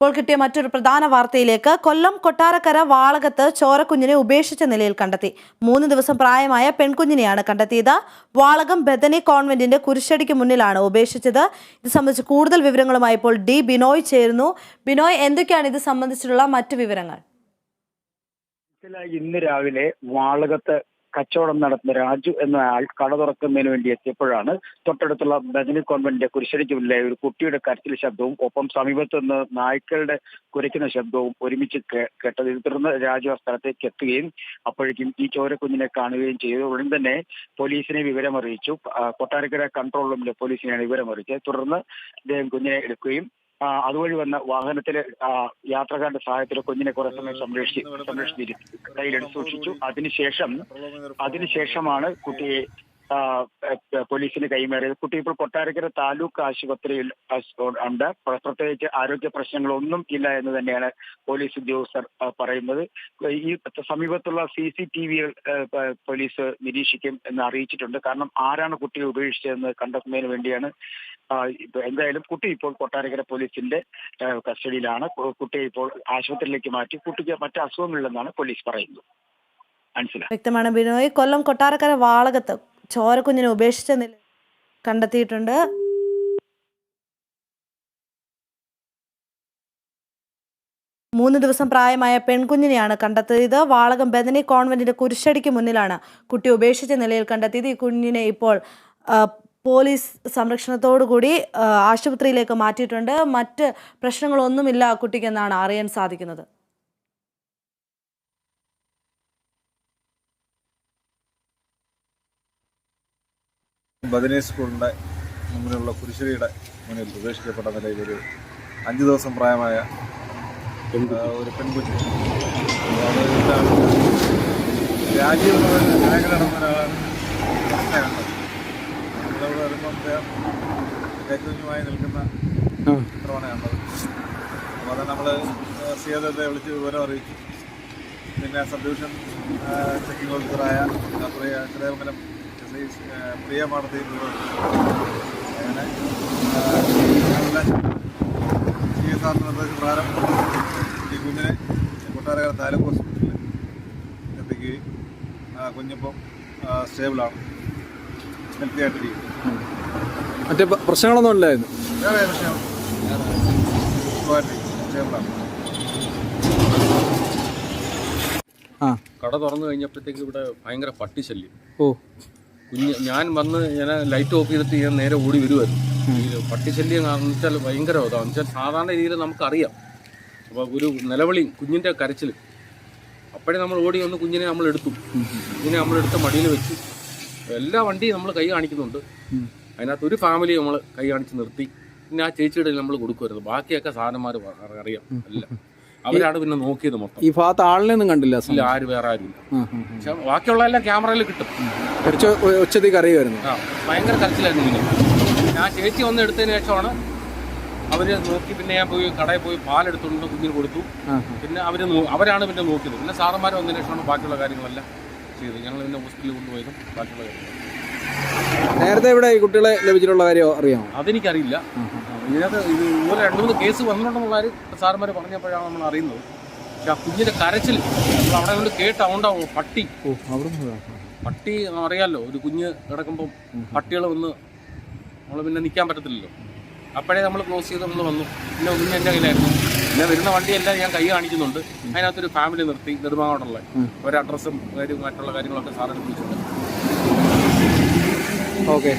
ഇപ്പോൾ കിട്ടിയ മറ്റൊരു പ്രധാന വാർത്തയിലേക്ക് കൊല്ലം കൊട്ടാരക്കര വാളകത്ത് ചോരക്കുഞ്ഞിനെ ഉപേക്ഷിച്ച നിലയിൽ കണ്ടെത്തി. മൂന്ന് ദിവസം പ്രായമായ പെൺകുഞ്ഞിനെയാണ് കണ്ടെത്തിയത്. വാളകം ബദനി കോൺവെന്റിന്റെ കുരിശടിക്ക് മുന്നിലാണ് ഉപേക്ഷിച്ചത്. ഇത് സംബന്ധിച്ച് കൂടുതൽ വിവരങ്ങളുമായി ഇപ്പോൾ ഡി ബിനോയ് ചേരുന്നു. ബിനോയ് എന്തൊക്കെയാണ് ഇത് സംബന്ധിച്ചിട്ടുള്ള മറ്റു വിവരങ്ങൾ? ഇന്ന് രാവിലെ വാളകത്ത് കച്ചവടം നടത്തുന്ന രാജു എന്ന ആൾ കട തുറക്കുന്നതിന് വേണ്ടി എത്തിയപ്പോഴാണ് തൊട്ടടുത്തുള്ള ബദനി കോൺവെന്റിന്റെ കുരിശടിക്ക് മുന്നിലെ ഒരു കുട്ടിയുടെ കരച്ചിൽ ശബ്ദവും ഒപ്പം സമീപത്ത് നിന്ന് നായ്ക്കളുടെ കുരയ്ക്കുന്ന ശബ്ദവും ഒരുമിച്ച് കേട്ടത്. തുടർന്ന് രാജു ആ സ്ഥലത്തേക്ക് എത്തുകയും അപ്പോഴേക്കും ഈ ചോരക്കുഞ്ഞിനെ കാണുകയും ചെയ്തു. ഉടൻ തന്നെ പോലീസിനെ വിവരം അറിയിച്ചു കൊട്ടാരക്കര കൺട്രോൾ റൂമിലെ പോലീസിനെയാണ് വിവരം അറിയിച്ചത് തുടർന്ന് ഇദ്ദേഹം കുഞ്ഞിനെ എടുക്കുകയും അതുവഴി വന്ന വാഹനത്തിൽ യാത്രക്കാരുടെ സഹായത്തിൽ കുഞ്ഞിനെ കുറെ സമയം സംരക്ഷിച്ച് സംരക്ഷിച്ചിരിക്കും. കയ്യിലെടുത്ത് സൂക്ഷിച്ചു. അതിനുശേഷം അതിനുശേഷമാണ് കുട്ടിയെ പോലീസിന് കൈമാറിയത്. കുട്ടി ഇപ്പോൾ കൊട്ടാരക്കര താലൂക്ക് ആശുപത്രിയിൽ ആശ്- ഉണ്ട്. പ്ര- പ്രത്യേകിച്ച് ആരോഗ്യ പ്രശ്നങ്ങളൊന്നും ഇല്ല എന്ന് തന്നെയാണ് പോലീസ് ഉദ്യോഗസ്ഥർ പറയുന്നത്. ഈ സമീപത്തുള്ള സി സി ടി വികൾ പോലീസ് നിരീക്ഷിക്കും എന്ന് അറിയിച്ചിട്ടുണ്ട്. കാരണം ആരാണ് കുട്ടിയെ ഉപേക്ഷിച്ചതെന്ന് കണ്ടെത്തുന്നതിന് വേണ്ടിയാണ് എന്തായാലും കുട്ടി ഇപ്പോൾ കൊട്ടാരക്കര പോലീസിന്റെ കസ്റ്റഡിയിലാണ്. കുട്ടിയെ ഇപ്പോൾ ആശുപത്രിയിലേക്ക് മാറ്റി. കുട്ടിക്ക് മറ്റ് അസുഖങ്ങളില്ലെന്നാണ് പോലീസ് പറയുന്നത്. വ്യക്തമാണ്. ബിനോയ് കൊല്ലം കൊട്ടാരക്കര വാളകത്ത് ചോരക്കുഞ്ഞിനെ ഉപേക്ഷിച്ച നില കണ്ടെത്തിയിട്ടുണ്ട്. മൂന്ന് ദിവസം പ്രായമായ പെൺകുഞ്ഞിനെയാണ് കണ്ടെത്തിയത്. വാളകം ബദനി കോൺവെന്റിന്റെ കുരിശടിക്ക് മുന്നിലാണ് കുട്ടി ഉപേക്ഷിച്ച നിലയിൽ കണ്ടെത്തിയത്. ഈ കുഞ്ഞിനെ ഇപ്പോൾ പോലീസ് സംരക്ഷണത്തോടുകൂടി കൂടി ആശുപത്രിയിലേക്ക് മാറ്റിയിട്ടുണ്ട്. മറ്റ് പ്രശ്നങ്ങളൊന്നുമില്ല കുട്ടിക്കെന്നാണ് അറിയാൻ സാധിക്കുന്നത്. ബദനി സ്കൂളിന്റെ മുന്നിലുള്ള കുരിശടിയുടെ മുന്നിൽ ഉപേക്ഷിക്കപ്പെട്ട നിലയിൽ ഒരു അഞ്ച് ദിവസം പ്രായമായ ഒരു പെൺകുട്ടി. രാജ്യമായി ഇതാണ് രാജീവ് എന്ന് പറഞ്ഞ ബാങ്കിൽ നടന്ന ഒരാളാണ് പ്രശ്നം കണ്ടത് നമ്മളവിടെ വരുമ്പോൾ അദ്ദേഹം കൈക്കുഞ്ഞുമായി നിൽക്കുന്ന ചിത്രമാണ് കണ്ടത് അപ്പോൾ അത് നമ്മൾ സി സിയദത്തെ വിളിച്ച് വിവരം അറിയിച്ചു. പിന്നെ സബ് ഡിവിഷൻ ചെക്കിംഗ് ഓഫീസറായ പ്രിയ ശ്രീമംഗലം ആ, പ്രിയ മാടത്തിൽ അങ്ങനെ നിർദ്ദേശപ്രകാരം ഈ കുഞ്ഞിനെ കൊട്ടാരക്കര താലൂക്ക് ഹോസ്പിറ്റലിൽ എത്തിക്കുകയും ആ, കുഞ്ഞിപ്പം സ്റ്റേബിളാണ് ഹെൽത്തി ആയിട്ടിരിക്കും മറ്റേ പ്രശ്നങ്ങളൊന്നും ഇല്ലായിരുന്നു? വേറെ പ്രശ്നം സ്റ്റേബിളാണ് ആ. കട തുറന്നു കഴിഞ്ഞപ്പോഴത്തേക്ക് ഇവിടെ ഭയങ്കര പട്ടിശല്യം. ഓ. കുഞ്ഞ് ഞാൻ വന്ന് ഞാൻ ലൈറ്റ് ഓഫ് ചെയ്തിട്ട് ഞാൻ നേരെ ഓടി വരുമായിരുന്നു പട്ടിശല്യം കാരണം വെച്ചാൽ ഭയങ്കര അതാണെന്ന് വെച്ചാൽ സാധാരണ രീതിയിൽ നമുക്കറിയാം. അപ്പോൾ ഒരു നിലവിളി കുഞ്ഞിന്റെ കരച്ചിൽ അപ്പോഴേ നമ്മൾ ഓടി വന്ന് കുഞ്ഞിനെ നമ്മൾ എടുത്തു. കുഞ്ഞിനെ നമ്മൾ എടുത്ത് മടിയിൽ വെച്ചു. എല്ലാ വണ്ടിയും നമ്മൾ കൈ കാണിക്കുന്നുണ്ട്. അതിനകത്ത് ഒരു ഫാമിലി നമ്മൾ കൈ കാണിച്ച് നിർത്തി. പിന്നെ ആ ചേച്ചിയുടെ നമ്മൾ കൊടുക്കുമായിരുന്നു ബാക്കിയൊക്കെ സാധനന്മാർ അറിയാം. എല്ലാം. അവരാണ് പിന്നെ നോക്കിയത് മൊത്തം. ഈ ഭാഗത്ത് ആളിനെ ഒന്നും കണ്ടില്ല ഇല്ല ആര് വേറെ ആരും. പക്ഷെ ബാക്കിയുള്ള എല്ലാം ക്യാമറയിൽ കിട്ടും. കുറച്ച് ഒ- കറിയുമായിരുന്നു ആ ഭയങ്കര കരച്ചിലായിരുന്നു ഇങ്ങനെ. ഞാൻ ചേച്ചി ഒന്ന് എടുത്തതിന് ശേഷമാണ് അവർ നോക്കി പിന്നെ ഞാൻ പോയി കടയിൽ പോയി പാലെടുത്തുകൊണ്ട് കുഞ്ഞിന് കൊടുത്തു. പിന്നെ അവർ അവരാണ് പിന്നെ നോക്കിയത്. പിന്നെ സാറന്മാർ വന്നതിന് ശേഷമാണ് ബാക്കിയുള്ള കാര്യങ്ങളെല്ലാം ചെയ്തത്. ഞങ്ങൾ പിന്നെ ഹോസ്പിറ്റലിൽ കൊണ്ടുപോയതും ബാക്കിയുള്ള കാര്യങ്ങൾ നേരത്തെ ഇവിടെ ഈ കുട്ടികളെ ലഭിച്ചിട്ടുള്ള കാര്യം അറിയാമോ? അതെനിക്കറിയില്ല. ഇതിനകത്ത് ഇത് ഇതുപോലെ രണ്ട് മൂന്ന് കേസ് വന്നിട്ടുണ്ടെന്നുള്ള കാര്യം സാറന്മാർ പറഞ്ഞപ്പോഴാണ് നമ്മൾ അറിയുന്നത്. പക്ഷെ ആ കുഞ്ഞിന്റെ കരച്ചിൽ നമ്മൾ അവിടെ കൊണ്ട് കേട്ട് അതുകൊണ്ടാവും പട്ടി പട്ടി അറിയാമല്ലോ ഒരു കുഞ്ഞ് കിടക്കുമ്പോൾ പട്ടികൾ വന്ന് നമ്മൾ പിന്നെ നിൽക്കാൻ പറ്റത്തില്ലല്ലോ. അപ്പോഴേ നമ്മൾ ക്ലോസ് ചെയ്ത് നമ്മൾ വന്നു. പിന്നെ കുഞ്ഞ് എന്റെ കയ്യിലായിരുന്നു. പിന്നെ വരുന്ന വണ്ടിയെല്ലാം ഞാൻ കൈ കാണിക്കുന്നുണ്ട്. അതിനകത്തൊരു ഫാമിലി നിർത്തി നിർമ്മാണമുള്ള ഒരു അഡ്രസ്സും കാര്യവും മറ്റുള്ള കാര്യങ്ങളൊക്കെ സാറിന് വിളിച്ചിട്ടുണ്ട് ഓക്കെ.